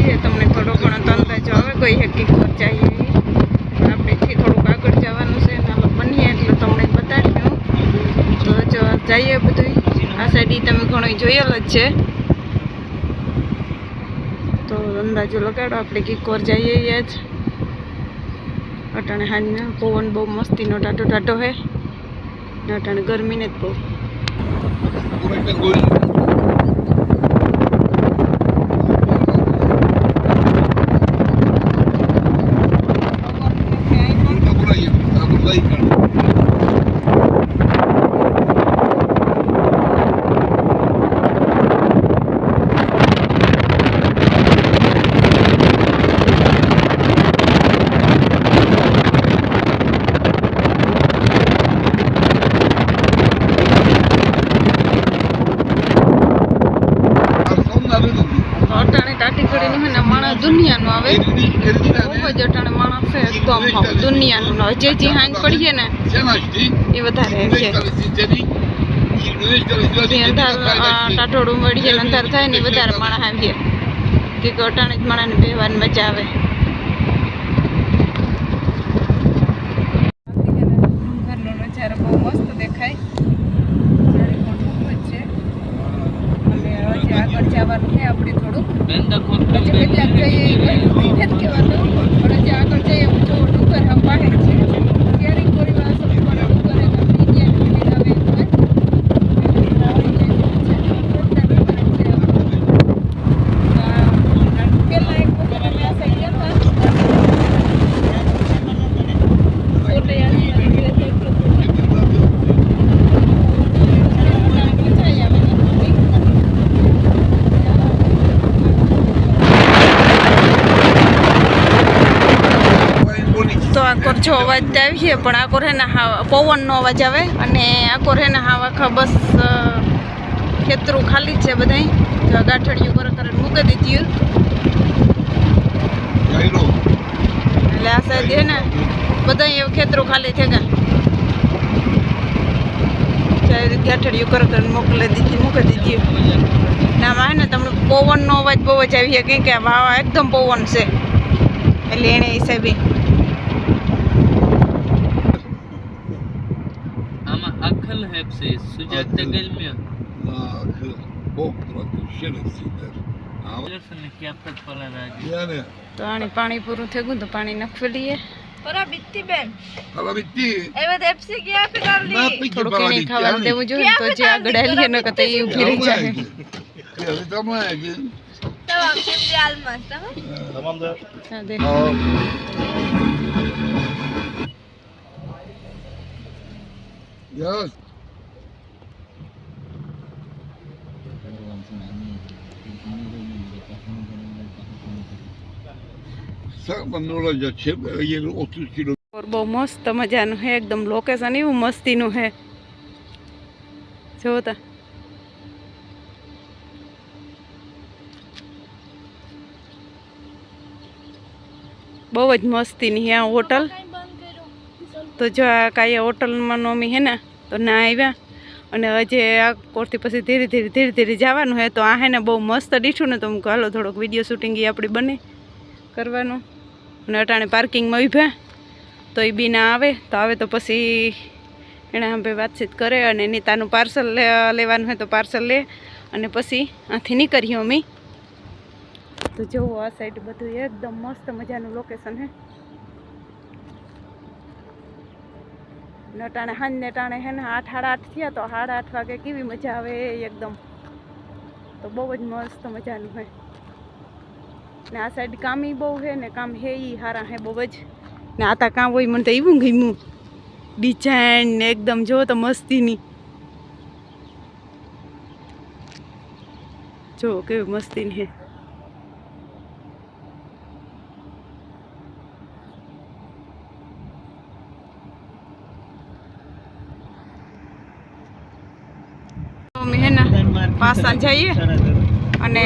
જઈએ, તમને થોડો ઘણો તો અંદાજો આવે, કોઈ હકીકત જઈએ. આપણેથી થોડુંક આગળ જવાનું છે ને બનીએ એટલે તમને બતાડી દઉં. તો જો જઈએ બધું આ સાઈડ તમે ઘણો જોયેલ જ છે. તો અંદાજો લગાડો, આપણે કિકોર જઈએ જ અટાણે હાંજના પવન બહુ મસ્તીનો ટાટો ટાટો હે. અટાણે ગરમીને જ બહુ તો અટાણે ટાટી કરીનું હે ને માણસ દુનિયાનું આવે બહુ જ અટાણે માણસ છે એકદમ હાવ દુનિયાનું જે જે હાંજ પડીએ ને એ વધારે છે. અંધાર ટાટોડું મળીએ અંધાર થાય ને વધારે માણસ આવીએ કે અટાણે જ માણસને બેહવાની મજા આવે ડુંગરનો નજારો બહુ મસ્ત દેખાય જાણે મોટું જ છે અને હજી આગળ જવાનું છે આપણે થોડુંક હજી કેટલાક જઈએ એ કંઈ નથી કહેવાનું પણ હજી આગળ જઈએ એવું જો ડુંગર આમ પાડે છે ક્યારેક કોઈ વાર અસર પડે ડુંગરે તો આપણે ઇન્ડિયા સુધી આવે એમ હોય. એટલે આવી જાય છે. મોટા ડુંગર જ છે આ. આ પેલા એક વખત અમે આ સાઈડ ગયા હતા. ફોટો યાદ આવે એટલે એટલું મજા આવે ને. તો આકોર જો અવાજ તો આવીએ પણ આકોર હે ને હા પવનનો અવાજ આવે અને આકોર હે ને ખા બસ ખેતરું ખાલી છે બધાય. ગાંઠડિયું કરે કરે મૂકી દીધી એટલે આ સાઈડ હે ને બધા એવું ખેતરું ખાલી છે ચારે ગાંઠડિયું કરે કરે મોકલી દીધી મૂકી દીધી ના હે ને તમને પવનનો અવાજ બહુ જ આવી કે આ વાવા એકદમ પવન છે. એટલે એને હિસાબે આમાં અખલ હેપસે સુજાતા ગલમિયો ને ક્યાં પર પલા રાજી તો આની પાણી પૂરું થઈ ગયું તો પાણી નાખી લઈએ થોડુંક એની ખાવા દેવું જોઈએ ને તો જે આગળ આવીએ ને કે એ ઊભી રહી જાય હા, દે. Yes. Manolo ya છે અહીંયા 30 કિલો ઓર બહુ મસ્ત મજાનું હે એકદમ લોકેશન એવું મસ્તીનું હે. જોતા બહુ જ મસ્તીની હે આ હોટલ તો જો આ કાંઈ હોટલમાં નોમી હે ને તો ના આવ્યા. અને હજે આ કોરથી પછી ધીરે ધીરે ધીરે ધીરે જવાનું હે, તો આ હે ને બહુ મસ્ત દીઠું ને, તો હું હાલો, થોડોક વીડિયો શૂટિંગ એ આપણી બને કરવાનું. અને અટાણે પાર્કિંગમાં ઉભ્યા તો એ બી ના આવે, તો આવે તો પછી એણે આપણે વાતચીત કરે અને નીતાનું પાર્સલ લેવાનું હોય તો પાર્સલ લે. અને પછી આથી નીકળીએ અમે. તો જુઓ આ સાઈડ બધું એકદમ મસ્ત મજાનું લોકેશન હે. નટાણે હાંજને ટાણે હે ને આઠ સાડા આઠ થયા તો સાડા આઠ વાગે કેવી મજા આવે એકદમ. તો બહુ જ મસ્ત મજાનું હે. ને આ સાઈડ કામી બહુ હે ને કામ હે ઈ હારા હે બહુ જ. ને આતા કામ હોય મને તો એવું ગમ્યું. ડિઝાઇન ને એકદમ જો તો મસ્તીની. જો કેવી મસ્તીની હે અમે હે ને પાસા જઈએ અને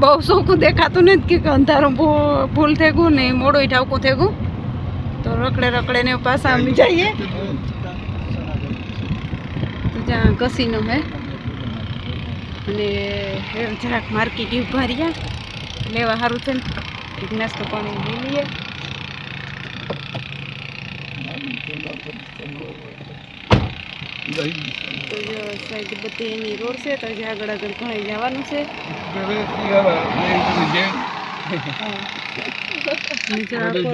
બહુ સોખું દેખાતું નથી કે અંધારું ભૂલ થઈ ગયું ને મોડું ઠાવકું થઈ ગયું તો રકડે રકડે ને પાછા અમે જઈએ. જ્યાં ઘસીનો હે અને જરાક માર્કેટ ઊભા રહ્યા. લેવા સારું છે ને. એક પાણી લઈ લઈએ. તો જો સાઈડ બધી એની રોડ છે તો જે આગળ આગળ ઘણે જવાનું છે.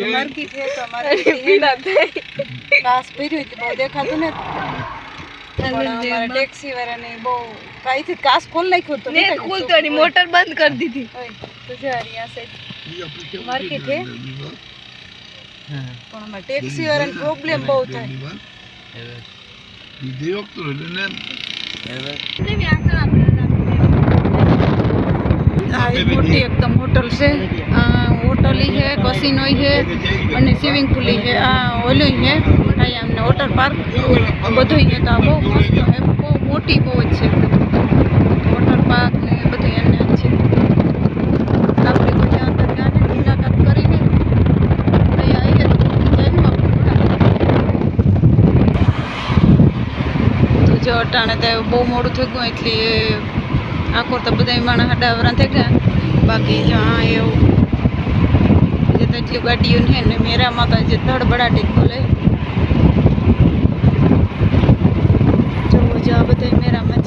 માર્કેટ છે તો અમારે કાસ ભર્યું હતું બહુ દેખાતું ને ટેક્સી વાળાને બહુ કાંઈથી કાસ ખોલ નાખ્યો તો ને ખુલ તો એની મોટર બંધ કરી દીધી. તો જો માર્કેટ છે? हाँ પણ અમારે ટેક્સી વાળાને પ્રોબ્લેમ બહુ થાય. Mide yoktur ölünem. Evet. આવી મોટી એકદમ હોટલ છે હોટલ છે કસિનો છે અને સ્વિમિંગ પુલ છે આ ઓલું છે ભાઈ અમને વોટર પાર્ક બધું છે તો આ બહુ મસ્ત બહુ મોટી બહુ જ છે. વોટર પાર્ક ને બધું એમને છે. જો તો બહુ મોડું થઈ ગયું, એટલે આખો તો બધા માણસ હડાવરા થઈ ગયા. બાકી જો આ એવું જે તો એટલી ગાડીઓ ને ને મેરામાં તો જે ધડબડાટી જ બોલે. જોવો જો આ બધા મેરામાં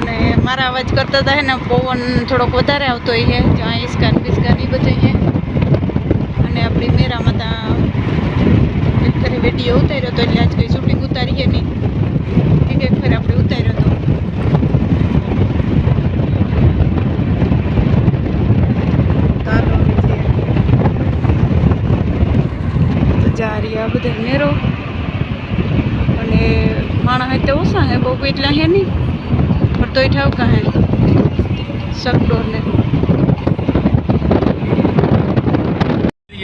અને મારા અવાજ કરતા હતા ને પવન થોડોક વધારે આવતો છે જ્યાં ઈસ્કાન બિસ્કાન એ બધું છે. અને આપણી મેરામાં ત્યાં વીડિયો ઉતાર્યો હતો એટલે આજ કંઈ શૂટિંગ ઉતારીએ નહીં. એક એક ફેર આપણે ઉતાર્યો હતો. તો આ બધા મેરો અને માણસ એટલે ઓછા હે, બહુ એટલા હે નહીં. પણ તોય ઠાવકા હે. શકડોર ને.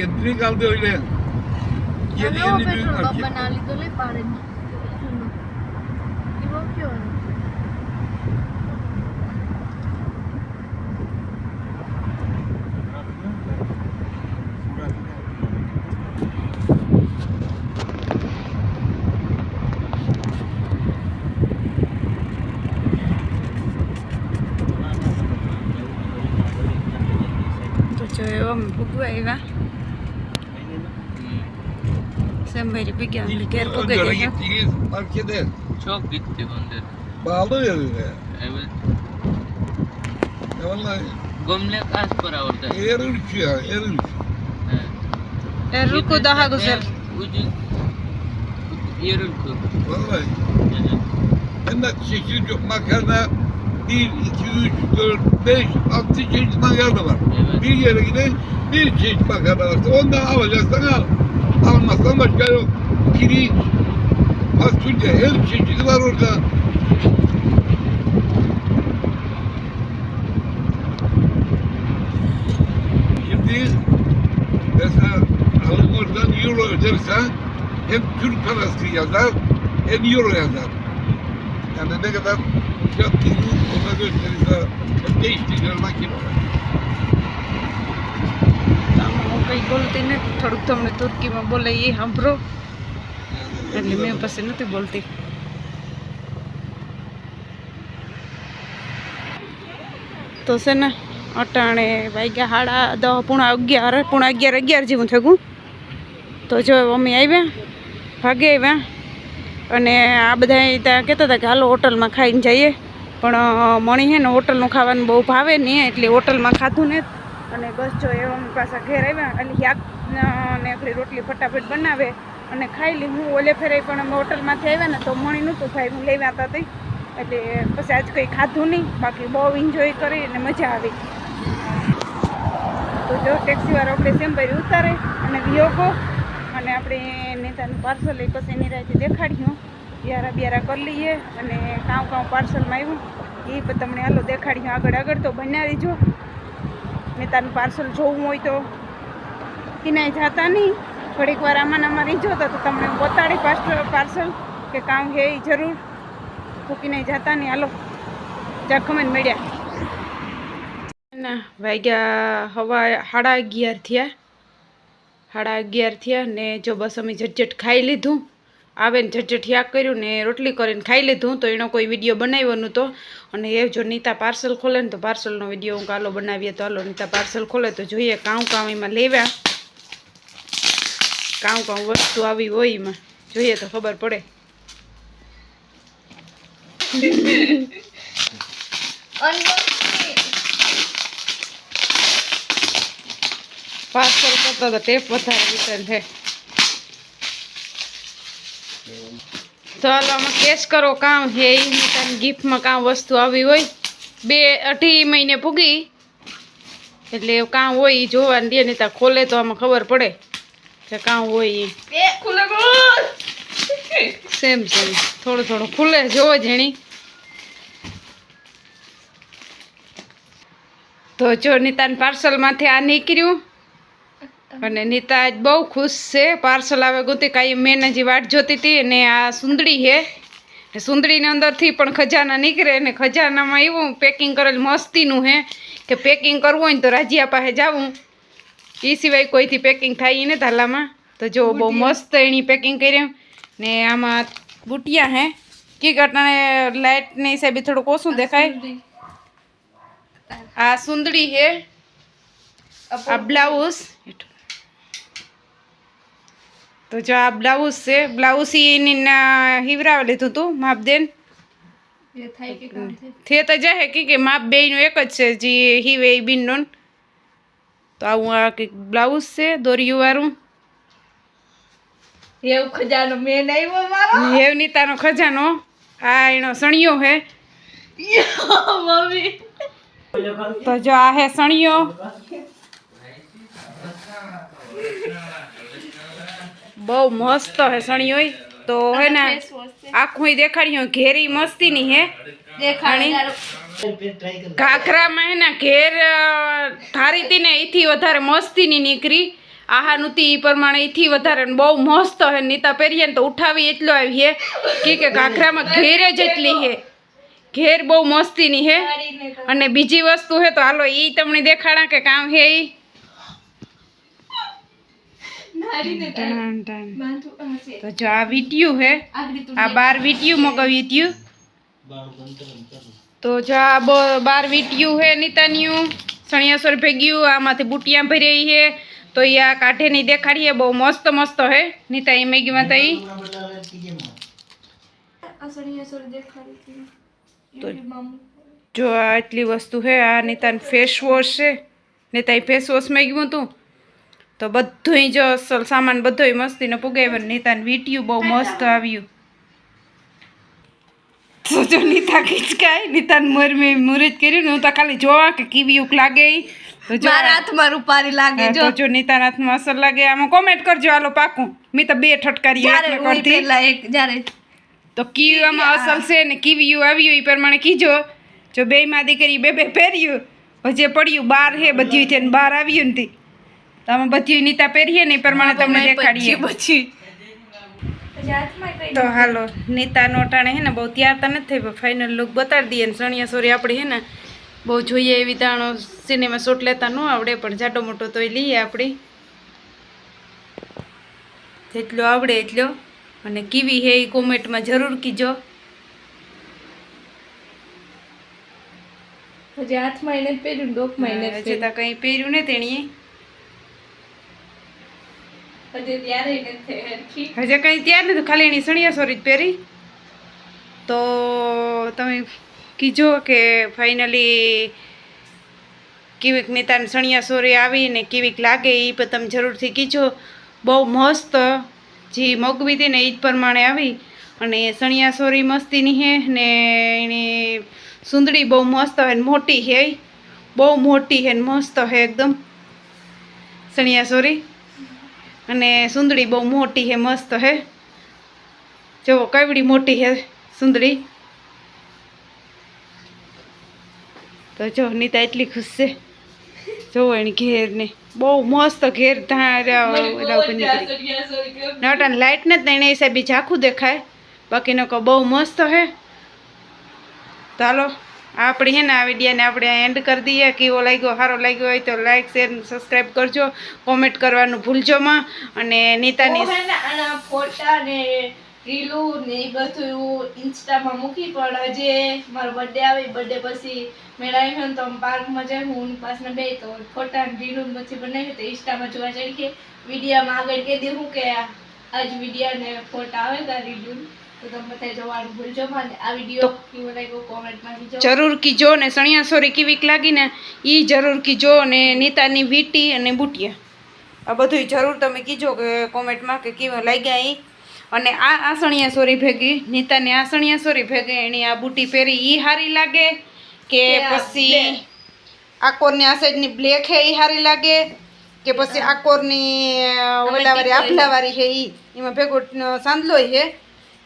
Yedini kaldı öyle. Yedi હવે yedi petrol büyük pump market. બનાવી લીધો લે પાડે એવો કયો તો જો Ben böyle bir gömlek yer bu Öndere gece. gittiğiniz fark. Çok gittim önden. Bağlı yerine. Evet. Ya vallahi Gömlek az para orada. er ülküyor, er ülküyor. Erruku daha güzel. Ucuz. Yerülkü. Vallahi Evet. ben de şekil yok. Makarna 1, 2, 3, 4, 5, 6 çeşit makarna var. Evet. Bir yere giden bir çeşit makarna var. Ondan alacaksan al. Almazsan başka yok. Pirinç, fasulye, her çeşidi var orada. Şimdi mesela alım oradan euro ödersen hem Türk parası yazar hem euro yazar. Yani ne kadar fiyat değil ona gösterirse değiştirir makine. કંઈ બોલતી ને થોડુંક તમને તુર્કીમાં બોલે એ સાંભળો. એટલે મેં પછી નથી બોલતી. તો છે ને, અટાણે વાગ્યા સાડા દસ પૂણા અગિયાર પૂણા અગિયાર અગિયાર જેવું થયું તો જો અમે આવ્યા, ભાગે આવ્યા. અને આ બધા ત્યાં કહેતા હતા કે હાલો હોટલમાં ખાઈને જઈએ. પણ મણી હે ને હોટલનું ખાવાનું બહુ ભાવે નહીં, એટલે હોટલમાં ખાધું ને અને બસ જો એ અમે પાછા ઘેર આવ્યા એટલે શાક ને આપણી રોટલી ફટાફટ બનાવે અને ખાઈ લી. હું ઓલે ફેરાઈ પણ અમે હોટલમાંથી આવ્યા ને તો મણી નહોતું ભાઈ હું લેવા હતા હતી. એટલે પછી આજ કંઈ ખાધું નહીં. બાકી બહુ એન્જોય કરી અને મજા આવી. તો જો ટેક્સીવાળો આપણે સેમ્પરી ઉતારે અને વિયોગો અને આપણે નેતાનું પાર્સલ લઈ પછી એની રાતે દેખાડ્યું. યારા બિયારા કરી લઈએ અને કાં કાં પાર્સલમાં આવ્યું. એ પણ તમને હાલો દેખાડ્યું. આગળ આગળ તો બનાવી જો. નેતાનું પાર્સલ જોવું હોય તો. કિનાય જાતા નહીં. થોડીક વાર આમાં આમાં રહી જો તો તમને હું બતાડી પાર્સલ કે કામ હે એ જરૂર. તો કિનાય જાતા નહીં. હાલો, જા મળ્યા. ના, વાગ્યા હવા સાડા અગિયાર થયા. સાડા અગિયાર થયા ને જો બસ અમે ઝટઝટ ખાઈ લીધું. આવે ને ઝટઝટ કર્યું ને રોટલી કરીને ખાઈ લીધું તો એનો કોઈ વીડિયો બનાવ્યો નહોતો. અને એ જો નીતા પાર્સલ ખોલે ને તો પાર્સલનો વીડિયો હું કાલો બનાવીએ તો હાલો નીતા પાર્સલ ખોલે તો જોઈએ કાઉ કાઉં એમાં લેવા. કાઉ કાઉ વસ્તુ આવી હોય એમાં. જોઈએ તો ખબર પડે. પાર્સલ કરતા તો ટેપ વધારે રિટર્ન છે ચાલો આમાં કેશ કરો કામ હે તને ગિફ્ટમાં કામ વસ્તુ આવી હોય. બે અઢી મહિને પૂગી એટલે કામ હોય એ જોવાનું દે ને ત્યાં ખોલે તો આમાં ખબર પડે કે કામ હોય એ સેમ સેમ. થોડું થોડું ખુલે જોવો જેણી. તો જો નીતાને પાર્સલમાંથી આ નીકળ્યું. અને નીતા આજ બહુ ખુશ છે. પાર્સલ આવે ગોતી કાંઈ મેં હજી વાટ જોતી હતી અને આ સુંદડી છે. એ સુંદડીની અંદરથી પણ ખજાના નીકળે અને ખજાનામાં એવું પેકિંગ કરેલ મસ્તીનું હે કે પેકિંગ કરવું હોય ને તો રાજીયા પાસે જાવું. એ સિવાય કોઈથી પેકિંગ થાય ને ધાલામાં તો જો બહુ મસ્ત એની પેકિંગ કરી ને આમાં બુટિયા હે કી ઘટનાને લાઇટની હિસાબે થોડુંક ઓછું દેખાય. આ સુંદડી હે આ બ્લાઉઝ તો જો આ બ્લાઉઝ છે બ્લાઉઝ એની ના લીધું હતું માપદેન થે તો જાહે કે કે માપ બેયનું એક જ છે જે હિવે એ બિનનો તો આવું આ કંઈક બ્લાઉઝ છે દોરિયું વાળું ખજાનો મેન આવ્યો મારો? ખજાનો. આ એનો સણિયો હે. મમ્મી. તો જો આ હે સણિયો. બહુ મસ્ત હે સણી હોય. તો હે ને આખું દેખાડી દેખાડ્યું ઘેરી મસ્તીની હે. દેખાણી ઘાઘરામાં હે ને ઘેર ધારી હતી ને એથી વધારે મસ્તીની નીકળી. આહા નહોતી એ પ્રમાણે એથી વધારે બહુ મસ્ત હે નીતા પહેરીએ ને તો ઉઠાવી એટલો આવી હે કે કે ઘાઘરામાં ઘેર જ એટલી હે. ઘેર બહુ મસ્તીની હે. અને બીજી વસ્તુ હે તો હાલો એ તમને દેખાડા કે કામ હે ટન. તો જો આ વીટ્યું હે આ બાર વીટ્યું મગાવ્યું ત્યું તો જો આ બ- બાર વીટ્યું હે નીતાન્યું. સણિયાસર ભેગ્યું આમાંથી બુટિયા ભરી હે. તો એ આ કાઢે નહીં દેખાડીએ બહુ મસ્ત મસ્ત હે. નીતા એ મેગીમાં તો ઈ તો જો આ આટલી વસ્તુ હે આ નીતાને ફેસ વોશ છે. નીતા એ ફેસ વોશ મેગ્યું હતું. તો બધુંય જો અસલ સામાન બધોય મસ્તીનો પુગાવ્યો નીતાને વીટ્યું બહુ મસ્ત આવ્યું. તો જો નીતા ખીચકાય નીતાને મોર મેં મુરત કર્યું ને હું તો ખાલી જોવા કે કેવી ઉક લાગે તો જો મારા હાથમાં રૂપારી લાગે જો. જો નીતાના હાથમાં અસર લાગે. આમાં કોમેન્ટ કરજો આલો પાકું. મેં તો બે ઠટકારી એક જ્યારે તો કીવી આમાં અસલ છે ને કીવીયું આવ્યું એ પ્રમાણે કીજો. જો બે માં દીકરી બે બે પહેર્યું હજે પડ્યું બાર હે બધું થઈને બાર આવ્યું ને તી. તો આમાં બધું નીતા પહેરીએ ને એ પ્રમાણે તમને દેખાડીએ. પછી તો હાલો નીતા નોટાણે હે ને બહુ તૈયાર તો નથી થઈ ફાઇનલ લુક બતાડી દઈએ ને. સણિયા સોરી આપણે હે ને બહુ જોઈએ એવી તાણો સિનેમા શૂટ લેતા ન આવડે પણ જાડો મોટો તોય લઈએ આપણી. જેટલો આવડે એટલો. અને કીવી હે એ કોમેન્ટમાં જરૂર કીજો. હજી હાથમાં એને પહેર્યું ડોકમાં એને હજી તો કંઈ પહેર્યું ને તેણીએ હજી કંઈ ત્યાર નથી, ખાલી એની સણિયા સોરી જ પહેરી. તો તમે કીજો કે ફાઇનલી કેવીક નેતાને સણિયા સોરી આવી ને કેવીક લાગે એ પણ તમે જરૂરથી કીજો. બહુ મસ્ત જે મગવી હતી ને એ જ પ્રમાણે આવી. અને સણિયા સોરી મસ્તીની હે ને એની સુંદડી બહુ મસ્ત હે ને મોટી હે બહુ મોટી હે ને મસ્ત હે એકદમ. સણિયા સોરી. અને સુંદડી બહુ મોટી હે મસ્ત હે જુઓ કવડી મોટી હે સુંદડી. તો જો નીતા એટલી ખુશ છે. જોવો એની ઘેરની. બહુ મસ્ત ઘેર નટાને લાઇટ ને જ એને હિસાબે ઝાખું દેખાય. બાકીનો કો બહુ મસ્ત હે હાલો આપણી હે ને આ વિડીયાને આપણે એન્ડ કરી દઈએ. કેવો લાગ્યો? સારો લાગ્યો હોય તો લાઈક શેર સબસ્ક્રાઈબ કરજો. કોમેન્ટ કરવાનું ભૂલજો માં. અને નીતાની ફોટા ને રીલું ને એ બધું ઇન્સ્ટામાં મૂકી, પણ જે મારો બર્થડે આવે બર્થડે પછી મેળા આવ્યો ને તો પાર્કમાં જાય હું પાસને બે ફોટા ને રીલું પછી બનાવી તો ઇન્સ્ટામાં જોવા ચડી કે વિડીયામાં આગળ કહી દઉં કે આજ વિડીયા ને ફોટા આવે તા રીલું તો તમે બધા જોવાનું ભૂલજો માં આ વીડિયો કેવો લાગ્યો કોમેન્ટમાં કીજો જરૂર કીજો ને સણિયા સોરી કેવીક લાગી ને એ જરૂર કીજો ને નીતાની વીટી અને બુટિયા. આ બધું જરૂર તમે કીજો કે કોમેન્ટમાં કે કેવા લાગ્યા એ અને આ આસણિયા સોરી ભેગી નીતાની આસણિયા સોરી ભેગી એની આ બુટી પહેરી એ સારી લાગે કે આ પછી આકોરની આ સાઈડની બ્લેક હે એ સારી લાગે કે પછી આકોરની અ, ઓલાવાળી આભલાવાળી છે એ એમાં ભેગો સાંદલો છે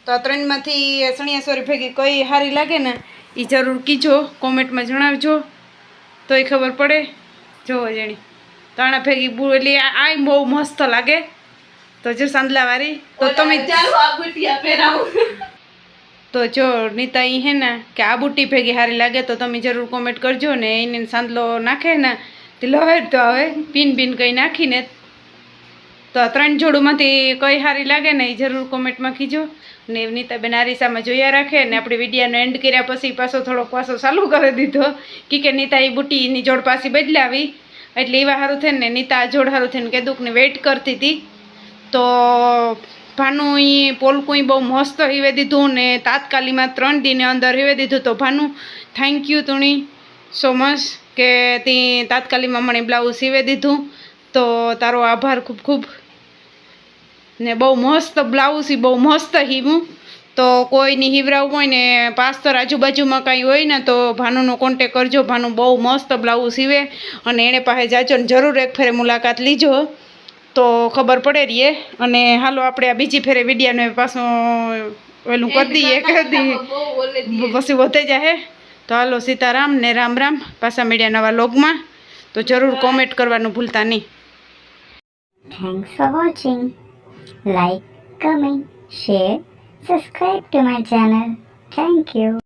તો આ ત્રણમાંથી સણિયા સોરી ભેગી કઈ સારી લાગે ને એ જરૂર કીજો કોમેન્ટમાં જણાવજો. તો એ ખબર પડે. જોવો જેણી. તાણા ભેગી બુ એટલે આ બહુ મસ્ત લાગે. તો જો સાંદલાવાળી તો તમે તો જો નીતા એ હે ને કે આ બુટ્ટી ભેગી સારી લાગે તો તમે જરૂર કોમેન્ટ કરજો ને એને સાંદલો નાખે ને તે લહેર તો આવે પીન બીન કંઈ નાખીને તો આ ત્રણ જોડુંમાંથી કઈ સારી લાગે ને એ જરૂર કોમેન્ટમાં કીજો. ને નીતાબેન આરીસામાં જોયા રાખે ને આપણી વિડીયાનો એન્ડ કર્યા પછી પાછો થોડોક પાછો ચાલુ કરી દીધો. કી કે નીતા એ બુટ્ટીની જોડ પાછી બદલાવી. એટલે એવા સારું થઈને ને નીતા આ જોડ સારું થઈને કેદુકને વેઇટ કરતી હતી તો ભાનુ એ પોલકું બહુ મસ્ત હીવે દીધું ને તાત્કાલિકમાં ત્રણ દીને અંદર હીવે દીધું. તો ભાનુ થેન્ક યુ તુણી સો મચ કે તી તાત્કાલિકમાં મને બ્લાઉઝ સીવે દીધું. તો તારો આભાર ખૂબ ખૂબ. ને બહુ મસ્ત બ્લાઉઝ એ બહુ મસ્ત હીવું તો કોઈની હિવરાવું હોય ને પાસ્તર આજુબાજુમાં કાંઈ હોય ને તો ભાનુનો કોન્ટેક કરજો. ભાનુ બહુ મસ્ત બ્લાઉઝ સીવે અને એણે પાસે જાજો ને જરૂર એક ફેરે મુલાકાત લીજો. તો ખબર પડે રહીએ અને હાલો આપણે આ બીજી ફેરે વિડીયાને પાછું પેલું કરી દઈએ કરી દઈએ. પછી વધે જાહે. તો હાલો સીતારામ ને રામ રામ. પાછા મીડિયા નવા લોગમાં તો જરૂર કોમેન્ટ કરવાનું ભૂલતા નહીં. Thanks for watching. Like, comment, share, subscribe to my channel. Thank you.